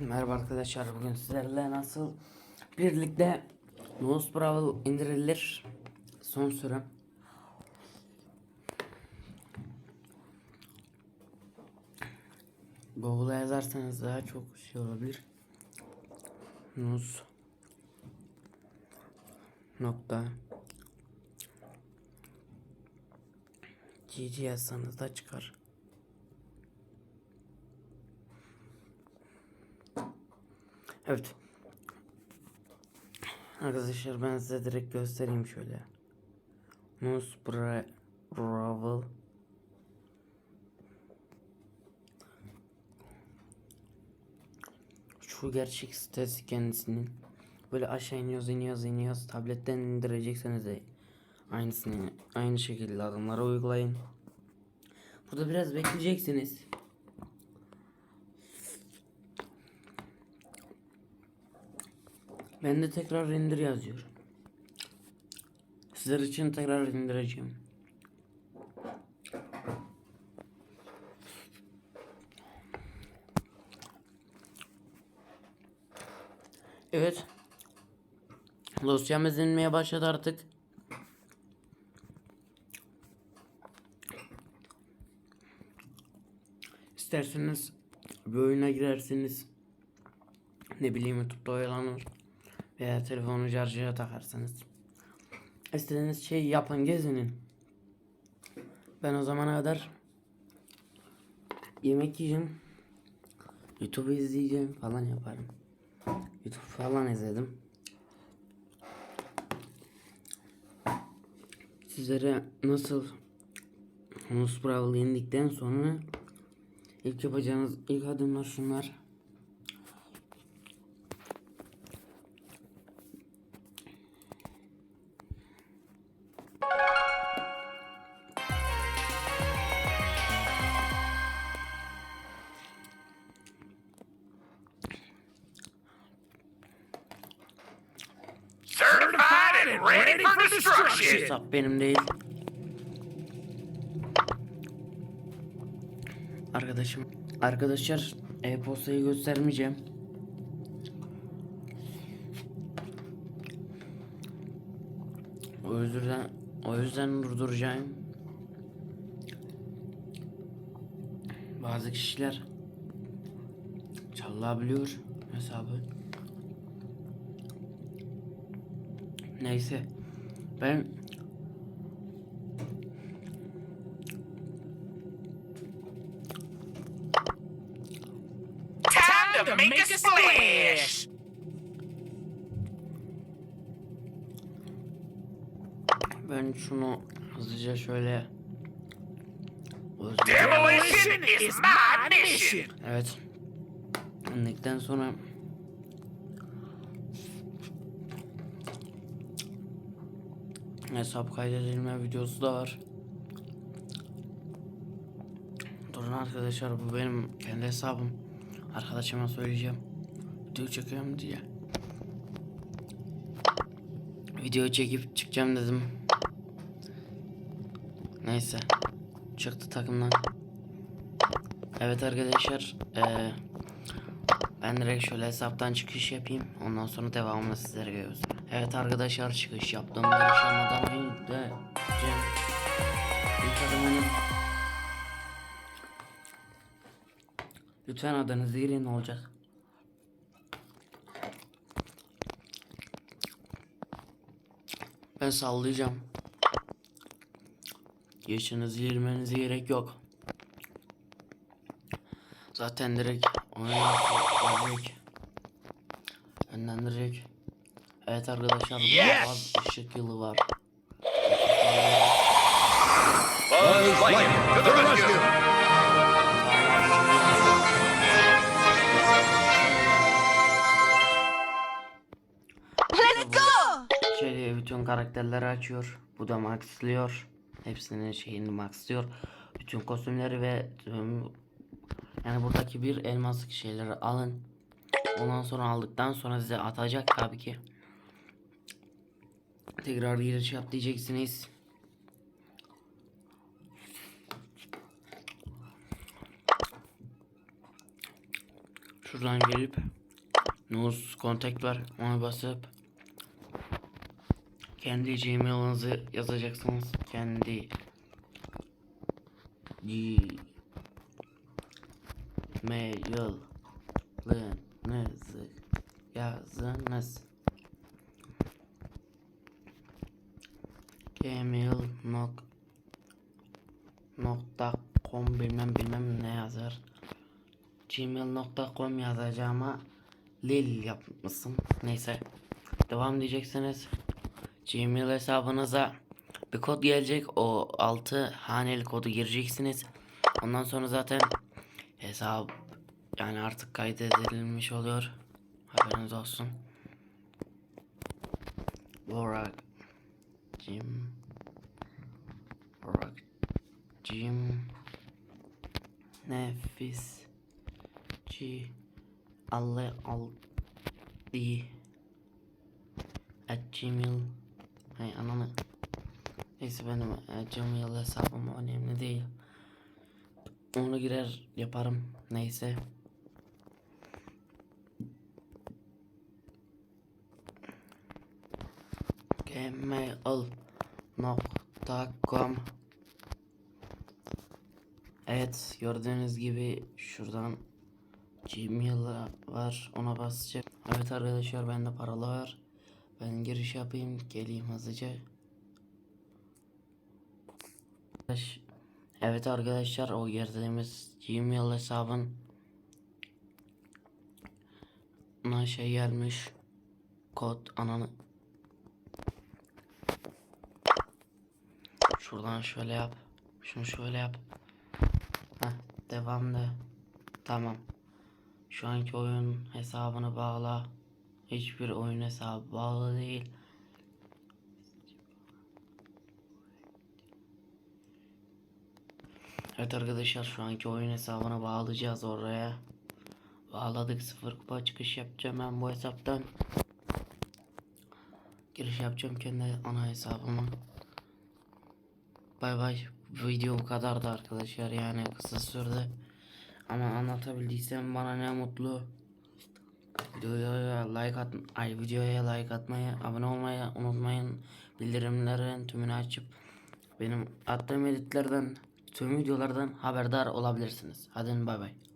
Merhaba arkadaşlar bugün sizlerle nasıl birlikte Nose Brawl indirilir? Son sürem Google'a yazarsanız daha çok şey olabilir. Nose nokta GG yazsanız da çıkar Evet. Arkadaşlar ben size direkt göstereyim şöyle. Nus Bra Bravel Şu gerçek sitesi kendisinin. Böyle aşağı iniyoruz iniyoruz iniyoruz. Tabletten indirecekseniz de aynısını aynı şekilde adımlara uygulayın. Burada biraz bekleyeceksiniz. Ben de tekrar indir yazıyor. Sizler için tekrar indireceğim. Evet. Dosyamız inmeye başladı artık. İsterseniz bir oyuna girersiniz. Ne bileyim YouTube'da oyalanır. Veya telefonu şarjıya takarsanız. İstediğiniz şeyi yapın gezinin. Ben o zamana kadar yemek yiyeceğim. YouTube izleyeceğim falan yaparım. YouTube falan izledim. Sizlere nasıl Hunus Brawl'ı indikten sonra ilk yapacağınız ilk adımlar şunlar. Hesap benim değil. Arkadaşım. Arkadaşlar e-postayı göstermeyeceğim. O yüzden o yüzden durduracağım. Bazı kişiler çalabiliyor hesabı. Neyse. Ben Time to make a splash. ben şunu hızlıca şöyle Demolition is my mission. Evet. İndikten sonra hesap kaydedilme videosu da var. Durun arkadaşlar bu benim kendi hesabım. Arkadaşıma söyleyeceğim. Video çekiyorum diye. Video çekip çıkacağım dedim. Neyse. Çıktı takımdan. Evet arkadaşlar. eee, ben direkt şöyle hesaptan çıkış yapayım. Ondan sonra devamını sizlere göstereyim. Evet arkadaşlar çıkış yaptım. Görüşemeden önce ilk adımını Lütfen adınızı girin ne olacak? Ben sallayacağım. Yaşınızı girmenize gerek yok. Zaten direkt onu direkt yönlendirecek. Evet arkadaşlar Yes! ışık yılı var. Buzz Lightning to the rescue. Let it go! Şöyle bütün karakterleri açıyor. Bu da maxlıyor. Hepsinin şeyini maxlıyor. Bütün kostümleri ve tüm yani buradaki bir elmaslık şeyleri alın. Ondan sonra aldıktan sonra size atacak tabii ki. Tekrar giriş yap diyeceksiniz. Şuradan gelip News Contact var. Ona basıp kendi Gmail'ınızı yazacaksınız. Kendi Gmail'ınızı Gmail nok nokta com bilmem bilmem ne yazar. Gmail.com yazacağıma Lil yapmışsın. Neyse. Devam diyeceksiniz. Gmail hesabınıza bir kod gelecek. O 6 haneli kodu gireceksiniz. Ondan sonra zaten hesap yani artık kaydedilmiş oluyor. Haberiniz olsun. Borak Jim Borak Jim Nefis. Ci Allah al di at gmail. Hay ananı. Neyse benim e, gmail hesabım önemli değil. Onu girer yaparım. Neyse gmail.com Evet gördüğünüz gibi şuradan Gmail var ona basacak. Evet arkadaşlar bende paralı var. Ben giriş yapayım geleyim hızlıca. Evet arkadaşlar o girdiğimiz Gmail hesabın şey gelmiş kod ananı Şuradan şöyle yap. Şunu şöyle yap. Heh, devamlı. Tamam. Şu anki oyun hesabını bağla. Hiçbir oyun hesabı bağlı değil. Evet arkadaşlar şu anki oyun hesabını bağlayacağız oraya. Bağladık sıfır kupa çıkış yapacağım ben bu hesaptan. Giriş yapacağım kendi ana hesabıma. Bay bay. Video bu kadardı arkadaşlar yani kısa sürdü. Ama anlatabildiysem bana ne mutlu. Videoya like at ay videoya like atmayı, abone olmayı unutmayın. Bildirimlerin tümünü açıp benim attığım editlerden, tüm videolardan haberdar olabilirsiniz. Hadi bay bay.